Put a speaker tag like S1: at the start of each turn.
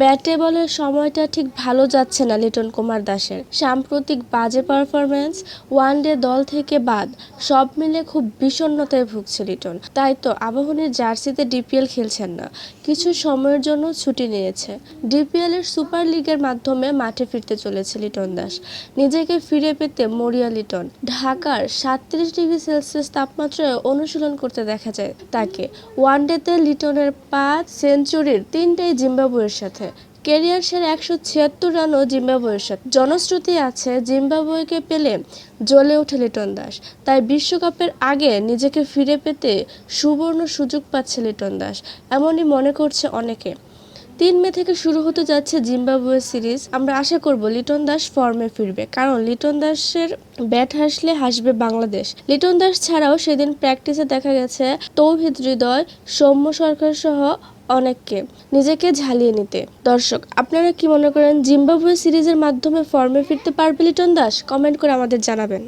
S1: ব্যাটে বলের সময়টা ঠিক ভালো যাচ্ছে না লিটন কুমার দাসের। সাম্প্রতিক বাজে পারফরম্যান্স ওয়ানডে দল থেকে বাদ, সব মিলে খুব বিষণ্ণতায় ভুগছে লিটন। তাই তো আবাহনীর জার্সিতে ডিপিএল খেলছেন না, কিছু সময়ের জন্য ছুটি নিয়েছে। ডিপিএল এর সুপার লিগের মাধ্যমে মাঠে ফিরতে চলেছে লিটন দাস। নিজেকে ফিরে পেতে মরিয়া লিটন। ঢাকার সাতত্রিশ ডিগ্রি সেলসিয়াস তাপমাত্রায় অনুশীলন করতে দেখা যায় তাকে। ওয়ান ওয়ানডেতে লিটনের পাঁচ সেঞ্চুরির তিনটাই জিম্বাবুয়ের সাথে। কেরিয়ার সেরা একশো ছিয়াত্তর রানও জিম্বাবুয়ের সাথে। জনশ্রুতি আছে জিম্বাবুয়েকে পেলে জ্বলে ওঠে লিটন দাস। তাই বিশ্বকাপের আগে নিজেকে ফিরে পেতে সুবর্ণ সুযোগ পাচ্ছে লিটন দাস। এমনই মনে করছে অনেকে। তিন মে থেকে শুরু হতে যাচ্ছে জিম্বাবুয়ে সিরিজ। আমরা আশা করব লিটন দাস ফর্মে ফিরবে, কারণ লিটন দাসের ব্যাট হাসলে হাসবে বাংলাদেশ। লিটন দাস ছাড়াও সেদিন প্র্যাকটিসে দেখা গেছে তৌহিদ হৃদয়, সৌম্য সরকার সহ অনেককে, নিজেকে ঝালিয়ে নিতে। দর্শক, আপনারা কি মনে করেন, জিম্বাবুয়ে সিরিজের মাধ্যমে ফর্মে ফিরতে পারবে লিটন দাস? কমেন্ট করে আমাদের জানাবেন।